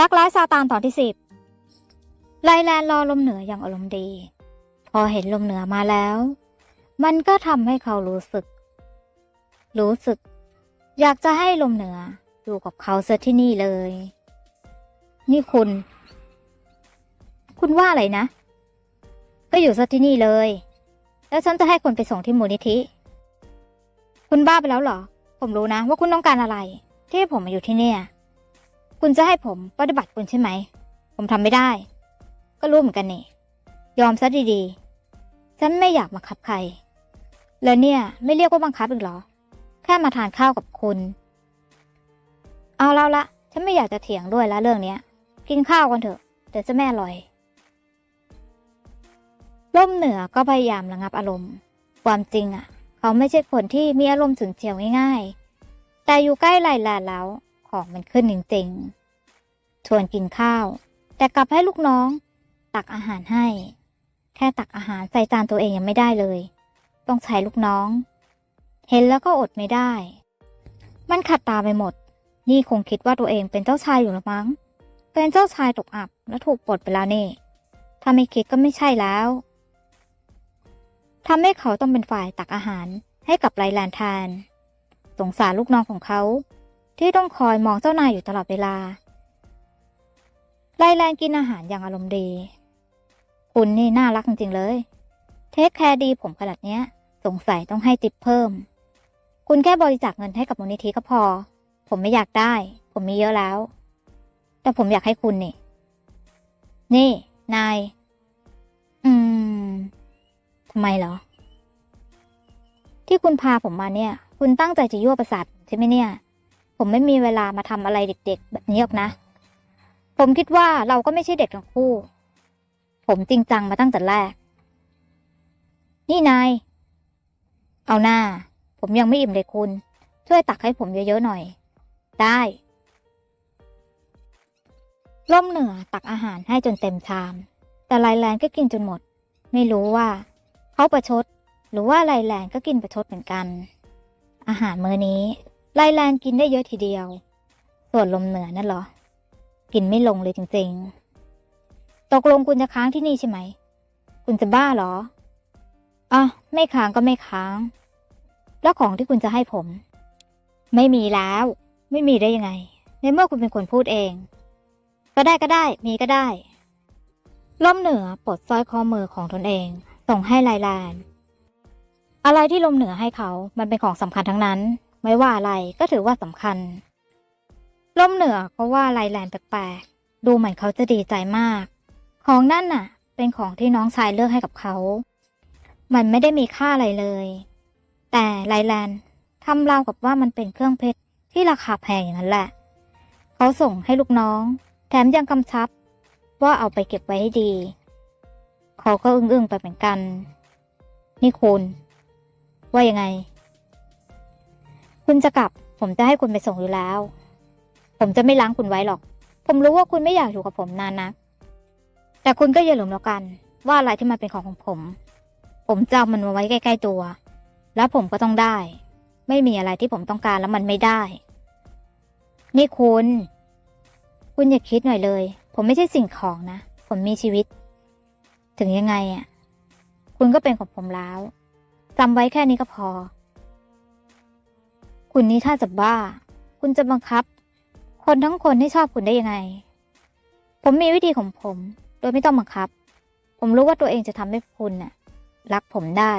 รักร้ายซาตานตอนที่สิบไลแลนรอลมเหนืออย่างอารมณ์ดี พอเห็นลมเหนือมาแล้ว มันก็ทำให้เขารู้สึก รู้สึก อยากจะให้ลมเหนืออยู่กับเขาเสียที่นี่เลย นี่คุณ คุณว่าอะไรนะ ก็อยู่ซะที่นี่เลย แล้วฉันจะให้คนไปส่งที่มูลนิธิ คุณบ้าไปแล้วเหรอ ผมรู้นะว่าคุณต้องการอะไร ที่ผมมาอยู่ที่เนี่ย คุณจะให้ผมปฏิบัติคุณใช่ไหม ผมทำไม่ได้ ก็รู้เหมือนกันนี่ ยอมซะดีๆ ฉันไม่อยากบังคับใคร แล้วเนี่ย ไม่เรียกว่าบังคับอีกหรอ แค่มาทานข้าวกับคุณ เอาแล้วละ ฉันไม่อยากจะเถียงด้วยล้วเรื่องเนี้ย กินข้าวกันเถอะ เดี๋ยวจะแม่อร่อยร่มเหนือก็พยายามระงับอารมณ์ ความจริงอะ เขาไม่ใช่คนที่มีอารมณ์ฉุนเฉียวง่ายๆ แต่อยู่ใกล้ไลลาแล้ว ของมันขึ้นจริงๆ ชวนกินข้าว แต่กลับให้ลูกน้อง ตักอาหารให้ แค่ตักอาหารใส่จานตัวเองยังไม่ได้เลย ต้องใช้ลูกน้อง เห็นแล้วก็อดไม่ได้ มันขัดตาไปหมด นี่คงคิดว่าตัวเองเป็นเจ้าชายอยู่ละมั้ง เป็นเจ้าชายตกอับและถูกปลดไปแล้วนี่ถ้าไม่คิดก็ไม่ใช่แล้วทำให้เขาต้องเป็นฝ่ายตักอาหารให้กับไรแลนทานสงสารลูกน้องของเขา ที่ต้องคอยมองเจ้านายอยู่ตลอดเวลาไลแลนกินอาหารอย่างอารมณ์ดีคุณนี่น่ารักจริง ๆ เลย เทคแคร์ดีผมขนาดเนี้ย สงสัยต้องให้ติปเพิ่ม คุณแค่บริจาคเงินให้กับมูลนิธิก็พอ ผมไม่อยากได้ ผมมีเยอะแล้ว แต่ผมอยากให้คุณนี่ นี่ นาย อืมทำไมเหรอ ที่คุณพาผมมาเนี่ย คุณตั้งใจจะยั่วประสาทใช่ไหมเนี่ย ผมไม่มีเวลามาทำอะไรเด็กๆ แบบนี้หรอกนะ ผมคิดว่าเราก็ไม่ใช่เด็กทั้งคู่ ผมจริงจังมาตั้งแต่แรก นี่นาย เอาหน้า ผมยังไม่อิ่มเลยคุณ ช่วยตักให้ผมเยอะๆหน่อย ได้ ล่มเหนือตักอาหารให้จนเต็มชาม แต่ไลแลนก็กินจนหมด ไม่รู้ว่าเขาประชด หรือว่าไลแลนก็กินประชดเหมือนกัน อาหารมื้อนี้ ไลแลนกินได้เยอะทีเดียว ส่วนลมเหนือนั่นเหรอ กินไม่ลงเลยจริงๆ ตกลงคุณจะค้างที่นี่ใช่ไหม คุณจะบ้าเหรออะไม่ค้างก็ไม่ค้าง แล้วของที่คุณจะให้ผม ไม่มีแล้ว ไม่มีได้ยังไง ในเมื่อคุณเป็นคนพูดเอง ก็ได้ก็ได้ มีก็ได้ล่มเหนือปลดสร้อยข้อมือของตนเอง ส่งให้ไลแลนอะไรที่ลมเหนือให้เขา มันเป็นของสำคัญทั้งนั้น ไม่ว่าอะไรก็ถือว่าสำคัญ ลมเหนือก็ว่าไลแลนแปลกๆ ดูเหมือนเขาจะดีใจมาก ของนั่นน่ะ เป็นของที่น้องชายเลือกให้กับเขา มันไม่ได้มีค่าอะไรเลย แต่ไลแลนทำราวกับว่ามันเป็นเครื่องเพชรที่ราคาแพงอย่างนั้นแหละ เขาส่งให้ลูกน้อง แถมยังกำชับ ว่าเอาไปเก็บไว้ให้ดี เขาก็อึ้งๆไปเหมือนกัน นี่คุณ ว่ายังไง คุณจะกลับ ผมจะให้คุณไปส่งอยู่แล้ว ผมจะไม่ล้างคุณไว้หรอก ผมรู้ว่าคุณไม่อยากอยู่กับผมนานนัก แต่คุณก็อย่าลืมแล้วกัน ว่าอะไรที่มันเป็นของของผม ผมจะเอามันมาไว้ใกล้ ๆตัว แล้วผมก็ต้องได้ ไม่มีอะไรที่ผมต้องการแล้วมันไม่ได้ นี่คุณ คุณอย่าคิดหน่อยเลย ผมไม่ใช่สิ่งของนะ ผมมีชีวิต ถึงยังไงอะ คุณก็เป็นของผมแล้วจำไว้แค่นี้ก็พอ คุณนี่ถ้าจะบ้า คุณจะบังคับ คนทั้งคนให้ชอบคุณได้ยังไง ผมมีวิธีของผม โดยไม่ต้องบังคับ ผมรู้ว่าตัวเองจะทำให้คุณน่ะ รักผมได้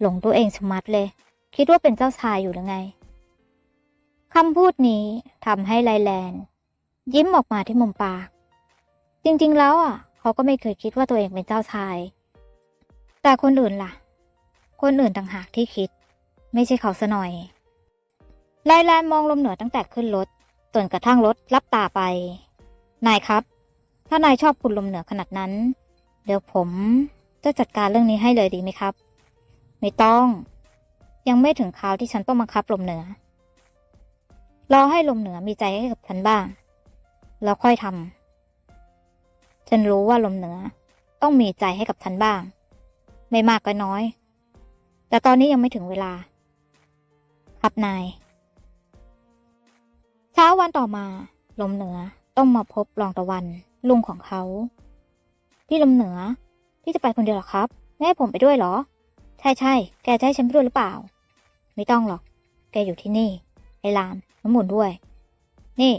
หลงตัวเองชะมัดเลย คิดว่าเป็นเจ้าชายอยู่หรือไงคำพูดนี้ทำให้ไลแลน ยิ้มออกมาที่มุมปาก จริงๆแล้วอะ เขาก็ไม่เคยคิดว่าตัวเองเป็นเจ้าชาย แต่คนอื่นล่ะ คนอื่นต่างหากที่คิด ไม่ใช่เขาซะหน่อยไลแลนมองลมเหนือตั้งแต่ขึ้นรถจนกระทั่งรถรับตาไป นายครับ ถ้านายชอบคุณลมเหนือขนาดนั้น เดี๋ยวผมจะจัดการเรื่องนี้ให้เลยดีไหมครับ ไม่ต้อง ยังไม่ถึงคราวที่ฉันต้องบังคับลมเหนือ รอให้ลมเหนือมีใจให้กับฉันบ้าง แล้วค่อยทำฉันรู้ว่าลมเหนือต้องมีใจให้กับฉันบ้าง ไม่มากก็น้อย แต่ตอนนี้ยังไม่ถึงเวลา ครับนาย เช้าวันต่อมาลมเหนือต้องมาพบรองตะวันลุงของเขา พี่ลมเหนือพี่จะไปคนเดียวหรอครับไม่ผมไปด้วยเหรอ ใช่ใช่แกจะให้ฉันไปด้วยหรือเปล่า ไม่ต้องหรอก แกอยู่ที่นี่ ไอ้ลามน้ำหมุนด้วย นี่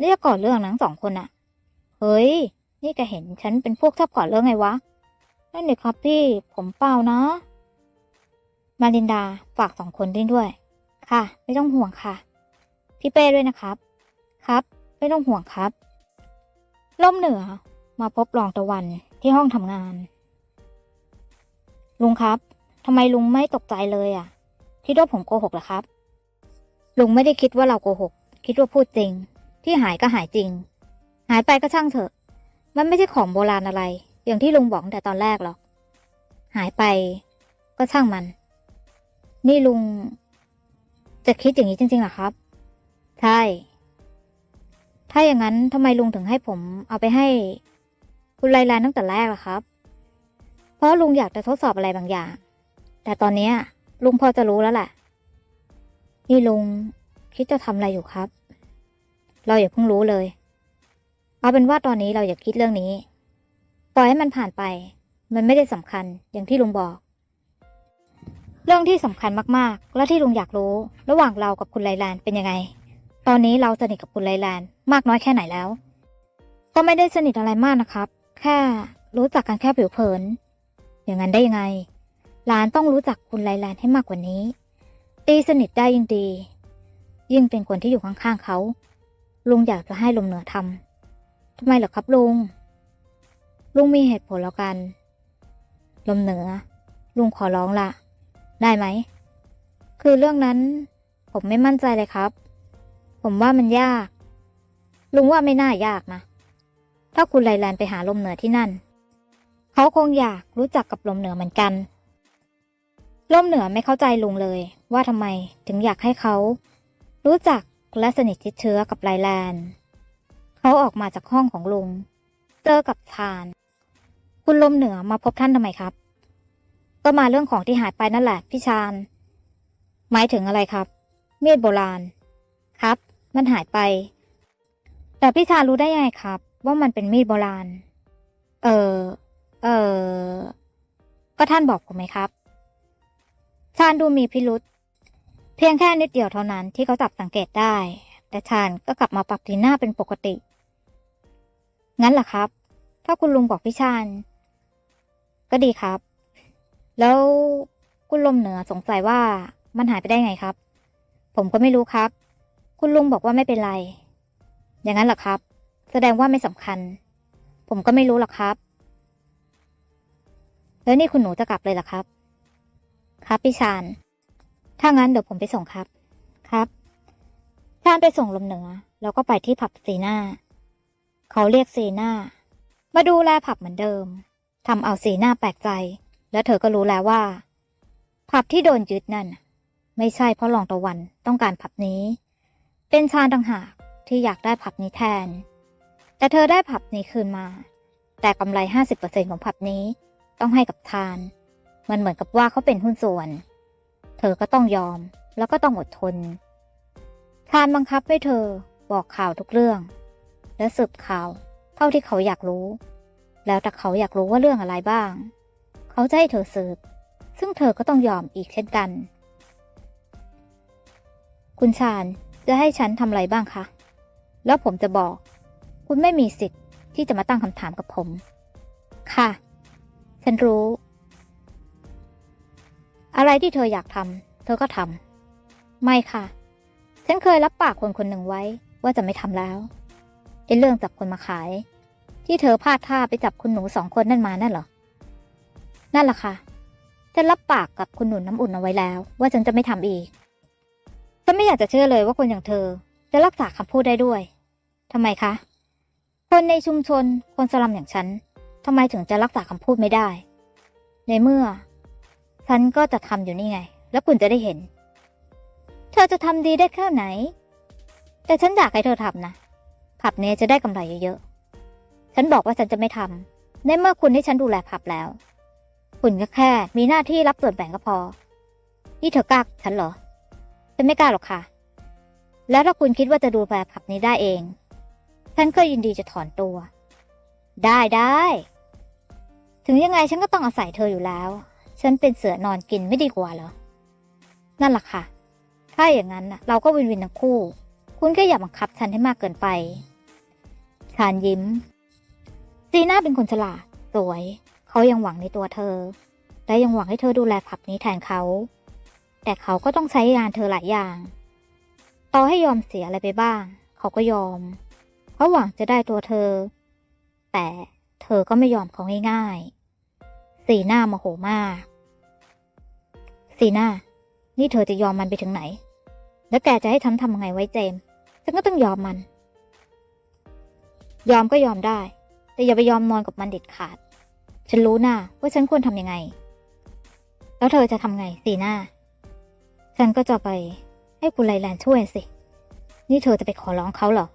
นี่จะก่อนเรื่องนั้งสองคนอะเฮ้ย นี่แกเห็นฉันเป็นพวกชอบก่อเรื่องไงวะนั่นเลยครับพี่ผมเปล่านะ มารินดาฝากสองคนด้วยด้วย ค่ะ ไม่ต้องห่วงค่ะ พี่เป้ด้วยนะครับ ครับ ไม่ต้องห่วงครับ ล่มเหนือมาพบรองตะวันที่ห้องทำงาน ลุงครับทำไมลุงไม่ตกใจเลยอะคิดว่าผมโกหกเหรอครับ ลุงไม่ได้คิดว่าเราโกหก คิดว่าพูดจริง ที่หายก็หายจริง หายไปก็ช่างเถอะ มันไม่ใช่ของโบราณอะไร อย่างที่ลุงบอกแต่ตอนแรกหรอก หายไปก็ช่างมัน นี่ลุง จะคิดอย่างนี้จริงๆเหรอครับ ใช่ ถ้าอย่างนั้นทำไมลุงถึงให้ผมเอาไปให้ คุณไลแลนตั้งแต่แรกล่ะครับ เพราะลุงอยากจะทดสอบอะไรบางอย่าง แต่ตอนเนี้ลุงพอจะรู้แล้วแหละ นี่ลุงคิดจะทำอะไรอยู่ครับ เราอย่าเพิ่งรู้เลย เอาเป็นว่าตอนนี้เราอย่าคิดเรื่องนี้ ปล่อยให้มันผ่านไป มันไม่ได้สำคัญอย่างที่ลุงบอก เรื่องที่สำคัญมากๆ และที่ลุงอยากรู้ ระหว่างเรากับคุณไลแลนเป็นยังไง ตอนนี้เราสนิทกับคุณไลแลนมากน้อยแค่ไหนแล้ว ก็ไม่ได้สนิทอะไรมากนะครับ แค่รู้จักกันแค่ผิวเผิน อย่างนั้นได้ยังไงลานต้องรู้จักคุณไลแลนให้มากกว่านี้ ตีสนิทได้ยิ่งดี ยิ่งเป็นคนที่อยู่ข้างๆเขา ลุงอยากจะให้ลมเหนือทำทำไมเหรอครับลุง ลุงมีเหตุผลแล้วกัน ลมเหนือ ลุงขอร้องละ ได้ไหม คือเรื่องนั้น ผมไม่มั่นใจเลยครับ ผมว่ามันยาก ลุงว่าไม่น่ายากนะ ถ้าคุณไลแลนไปหาลมเหนือที่นั่น เขาคงอยากรู้จักกับลมเหนือเหมือนกัน ลมเหนือไม่เข้าใจลุงเลย ว่าทำไมถึงอยากให้เขา รู้จักและสนิทชิดเชื้อกับไลแลนเขาออกมาจากห้องของลุง เจอกับชาญคุณลมเหนือมาพบท่านทำไมครับ ก็มาเรื่องของที่หายไปนั่นแหละพี่ชาญหมายถึงอะไรครับมีดโบราณ ครับ มันหายไป แต่พี่ชาญรู้ได้ยังไงครับ ว่ามันเป็นมีดโบราณ เออ เออ ก็ท่านบอกผมไหมครับ ชาญดูมีพิรุษเพียงแค่นิดเดียวเท่านั้นที่เขาจับสังเกตได้ แต่ชาญก็กลับมาปรับสีหน้าเป็นปกติ งั้นเหรอครับ ถ้าคุณลุงบอกพี่ชาญก็ดีครับ แล้วคุณลมเหนือสงสัยว่ามันหายไปได้ไงครับ ผมก็ไม่รู้ครับ คุณลุงบอกว่าไม่เป็นไร อย่างนั้นหรอครับ แสดงว่าไม่สำคัญ ผมก็ไม่รู้หรอกครับ แล้วนี่คุณหนูจะกลับเลยหรอครับ ครับพี่ชาญถ้างั้นเดี๋ยวผมไปส่งครับ ครับชาญไปส่งลมเหนือ แล้วก็ไปที่ผับซีน่าเขาเรียกซีน่ามาดูแลผับเหมือนเดิมทำเอาซีน่าแปลกใจ และเธอก็รู้แล้วว่า ผับที่โดนยึดนั่น ไม่ใช่เพราะรองตะวันต้องการผับนี้ เป็นชาญต่างหากที่อยากได้ผับนี้แทน แต่เธอได้ผับนี้คืนมา แต่กำไร 50%ของผับนี้ต้องให้กับทาน มันเหมือนกับว่าเขาเป็นหุ้นส่วน เธอก็ต้องยอมแล้วก็ต้องอดทน ทานบังคับให้เธอบอกข่าวทุกเรื่อง และสืบข่าวเท่าที่เขาอยากรู้ แล้วแต่เขาอยากรู้ว่าเรื่องอะไรบ้าง เขาจะให้เธอสืบ ซึ่งเธอก็ต้องยอมอีกเช่นกัน คุณชาญจะให้ฉันทำอะไรบ้างคะ แล้วผมจะบอก คุณไม่มีสิทธิ์ที่จะมาตั้งคำถามกับผม ค่ะ ฉันรู้ อะไรที่เธออยากทำเธอก็ทำไม่ค่ะ ฉันเคยรับปากคนคนหนึ่งไว้ว่าจะไม่ทำแล้วไอ้เรื่องจับคนมาขาย ที่เธอพลาดท่าไปจับคุณหนูสองคนนั่นมานั่นเหรอ นั่นแหละค่ะฉันรับปากกับคุณหนุนน้ำอุ่นเอาไว้แล้ว ว่าฉันจะไม่ทำอีก ฉันไม่อยากจะเชื่อเลยว่าคนอย่างเธอ จะรักษาคำพูดได้ด้วยทำไมคะ คนในชุมชนคนสลัมอย่างฉันทำไมถึงจะรักษาคำพูดไม่ได้ ในเมื่อ ฉันก็จะทำอยู่นี่ไง แล้วคุณจะได้เห็น เธอจะทำดีได้แค่ไหน แต่ฉันอยากให้เธอทำนะผับเนี้จะได้กำไรเยอะๆ ฉันบอกว่าฉันจะไม่ทำในเมื่อคุณให้ฉันดูแลผับแล้ว คุณก็แค่ มีหน้าที่รับส่วนแบ่งก็พอ นี่เธอกล้าฉันเหรอ ฉันไม่กล้าหรอกค่ะ แล้วถ้าคุณคิดว่าจะดูแลผับนี้ได้เอง ฉันก็ยินดีจะถอนตัว ได้ได้ ถึงยังไงฉันก็ต้องอาศัยเธออยู่แล้ว ฉันเป็นเสือนอนกินไม่ดีกว่าเหรอ นั่นแหละค่ะ ถ้าอย่างนั้นเราก็วินวินทั้งคู่ คุณก็อย่าบังคับฉันให้มากเกินไปชานยิ้มจีน่าเป็นคนฉลาดสวย เขายังหวังในตัวเธอ และยังหวังให้เธอดูแลผับนี้แทนเขา แต่เขาก็ต้องใช้งานเธอหลายอย่าง ต่อให้ยอมเสียอะไรไปบ้าง เขาก็ยอม เพราะหวังจะได้ตัวเธอ แต่เธอก็ไม่ยอมเขาง่ายๆ สีหน้าโมโหมาก สีหน้า นี่เธอจะยอมมันไปถึงไหน แล้วแกจะให้ฉันทำยังไงไว้เจม ฉันก็ต้องยอมมัน ยอมก็ยอมได้ แต่อย่าไปยอมนอนกับมันเด็ดขาด ฉันรู้นะว่าฉันควรทำยังไง แล้วเธอจะทำไงสีหน้า ฉันก็จะไปให้คุณไลแลนช่วยสิ นี่เธอจะไปขอร้องเขาเหรอ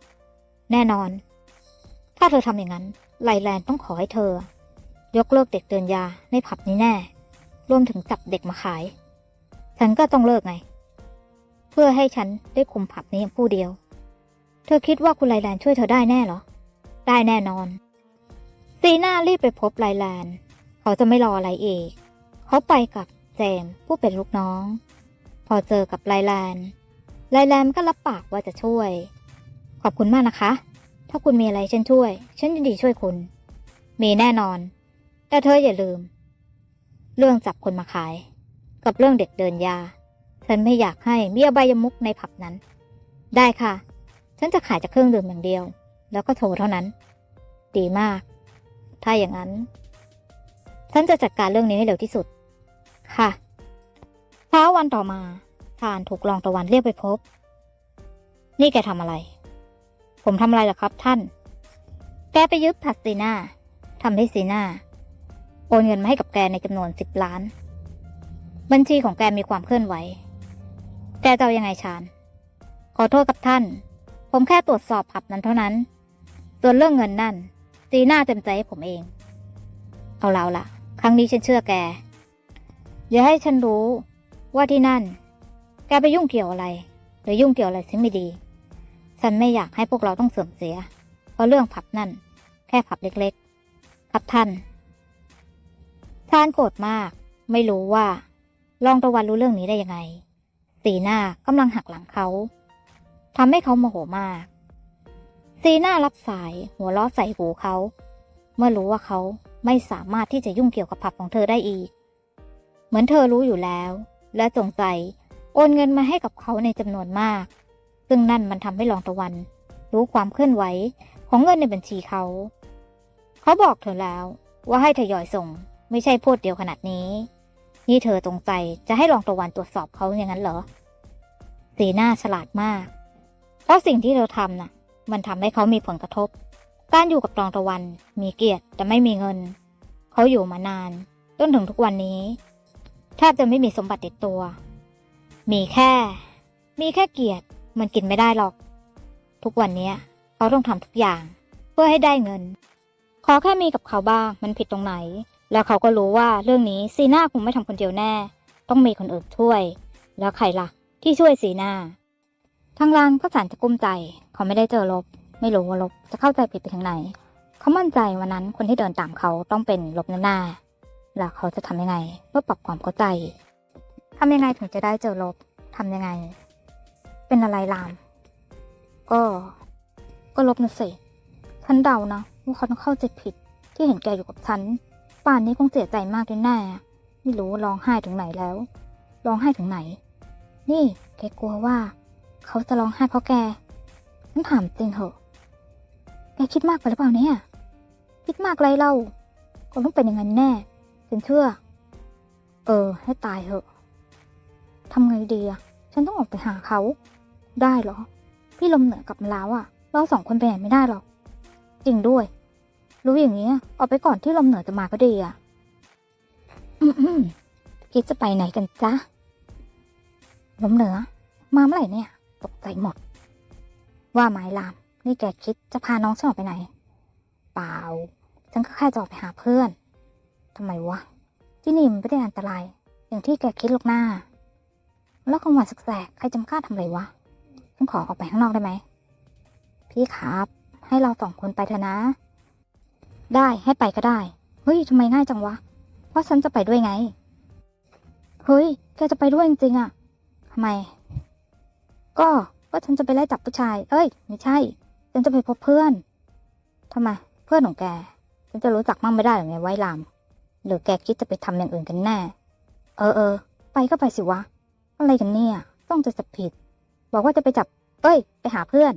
แน่นอน ถ้าเธอทำอย่างนั้น ไลแลนต้องขอให้เธอ ยกเลิกเด็กเดินยาในผับนี้แน่ รวมถึงจับเด็กมาขาย ฉันก็ต้องเลิกไง เพื่อให้ฉันได้คุมผับนี้อย่างผู้เดียว เธอคิดว่าคุณไลแลนช่วยเธอได้แน่เหรอ ได้แน่นอน ซีน่ารีบไปพบไลแลนเขาจะไม่รออะไรอีก เขาไปกับเจมผู้เป็นลูกน้อง พอเจอกับไลแลนไลแลนก็รับปากว่าจะช่วย ขอบคุณมากนะคะ ถ้าคุณมีอะไรฉันช่วย ฉันยินดีช่วยคุณ มีแน่นอน แต่เธออย่าลืม เรื่องจับคนมาขาย กับเรื่องเด็กเดินยา ฉันไม่อยากให้มีอบายมุกในผับนั้น ได้ค่ะ ฉันจะขายจากเครื่องดื่มอย่างเดียว แล้วก็โทรเท่านั้น ดีมาก ถ้าอย่างนั้น ฉันจะจัดการเรื่องนี้ให้เร็วที่สุด ค่ะเช้าวันต่อมาทานถูกลองตะวันเรียกไปพบ นี่แกทำอะไร ผมทำอะไรล่ะครับท่าน แกไปยึดผัดซีน่าทำให้ซีน่าโอนเงินมาให้กับแกในจำนวนสิบล้าน บัญชีของแกมีความเคลื่อนไหว แกจะเอายังไงชาญขอโทษกับท่าน ผมแค่ตรวจสอบผับนั้นเท่านั้น ส่วนเรื่องเงินนั่น ซีน่าเต็มใจให้ผมเอง เอาแล้วล่ะ ครั้งนี้ฉันเชื่อแก อย่าให้ฉันรู้ว่าที่นั่น แกไปยุ่งเกี่ยวอะไร หรือยุ่งเกี่ยวอะไรซึ่งไม่ดี ฉันไม่อยากให้พวกเราต้องเสื่อมเสีย เพราะเรื่องผับนั่น แค่ผับเล็กๆ ครับท่านชานโกรธมาก ไม่รู้ว่าลองตะวันรู้เรื่องนี้ได้ยังไง สีหน้ากำลังหักหลังเขาทำให้เขาโมโหมาก สีน้ารับสายหัวเราะใส่หูเขา เมื่อรู้ว่าเขาไม่สามารถที่จะยุ่งเกี่ยวกับผับของเธอได้อีก เหมือนเธอรู้อยู่แล้ว และจงใจโอนเงินมาให้กับเขาในจำนวนมาก ซึ่งนั่นมันทำให้รองตะวัน รู้ความเคลื่อนไหวของเงินในบัญชีเขา เขาบอกเธอแล้วว่าให้ทยอยส่ง ไม่ใช่พูดเดียวขนาดนี้ นี่เธอตรงใจจะให้รองตะวันตรวจสอบเขาอย่างนั้นเหรอสีหน้าฉลาดมาก เพราะสิ่งที่เธอทำน่ะ มันทำให้เขามีผลกระทบ การอยู่กับรองตะวัน มีเกียรติแต่ไม่มีเงิน เขาอยู่มานานจนถึงทุกวันนี้แทบจะไม่มีสมบัติติดตัว มีแค่ มีแค่เกียรติมันกินไม่ได้หรอก ทุกวันนี้เขาต้องทำทุกอย่าง เพื่อให้ได้เงิน ขอแค่มีกับเขาบ้างมันผิดตรงไหน แล้วเขาก็รู้ว่าเรื่องนี้ซีน่าคงไม่ทำคนเดียวแน่ ต้องมีคนอื่นช่วย แล้วใครล่ะ ที่ช่วยซีน่า ทางร้านก็สานจะกุ้มใจ เขาไม่ได้เจอลบ ไม่รู้ว่าลบจะเข้าใจผิดไปทางไหน เขามั่นใจวันนั้นคนที่เดินตามเขาต้องเป็นลบแน่ๆแล้วเขาจะทำยังไงเพื่อปรับความเข้าใจทำยังไงถึงจะได้เจอลบทำยังไง เป็นอะไรลาม ก็ ก็ลบนะสิฉันเดานะว่าเขาต้องเข้าใจผิดที่เห็นแกอยู่กับฉัน ป่านนี้คงเสียใจมากแน่ไม่รู้ร้องไห้ถึงไหนแล้ว ร้องไห้ถึงไหน นี่แกกลัวว่า เขาจะร้องไห้เพราะแกฉันถามจริงเหอะ แกคิดมากไปหรือเปล่าเนี่ย คิดมากไรเล่า ก็ต้องเป็นอย่างนั้นแน่ฉันเชื่อ เออ ให้ตายเหอะทำไงดีอะฉันต้องออกไปหาเขา ได้เหรอ พี่ลมเหนือกลับมาแล้วอะเราสองคนไปไหนไม่ได้หรอก จริงด้วย รู้อย่างนี้ออกไปก่อนที่ลมเหนือจะมาก็ดีอะอืมๆคิดจะไปไหนกันจ๊ะลมเหนือ มาเมื่อไหร่เนี่ย ตกใจหมด ว่าไม้ลาม นี่แกคิดจะพาน้องฉันออกไปไหน เปล่า ฉันก็แค่จะออกไปหาเพื่อน ทำไมวะ ที่นี่มันไม่ได้อันตราย อย่างที่แกคิดหรอกหน้า แล้วกลางวันแสกใครจะกล้าทำอะไรวะ ฉันขอออกไปข้างนอกได้ไหม พี่ครับ ให้เราสองคนไปเถอะนะ ได้ให้ไปก็ได้ เฮ้ยทำไมง่ายจังวะ เพราะฉันจะไปด้วยไง เฮ้ย แกจะไปด้วยจริงๆอะทำไม ก็ว่าฉันจะไปไล่จับผู้ชาย เอ้ย ไม่ใช่ ฉันจะไปพบเพื่อนทำไม เพื่อนของแก ฉันจะรู้จักมั่งไม่ได้หรือไงไว้ลามหรือแกคิดจะไปทำอย่างอื่นกันแน่ เออเออ ไปก็ไปสิวะ อะไรกันเนี่ย ต้องจะจับผิด บอกว่าจะไปจับ เอ้ย ไปหาเพื่อน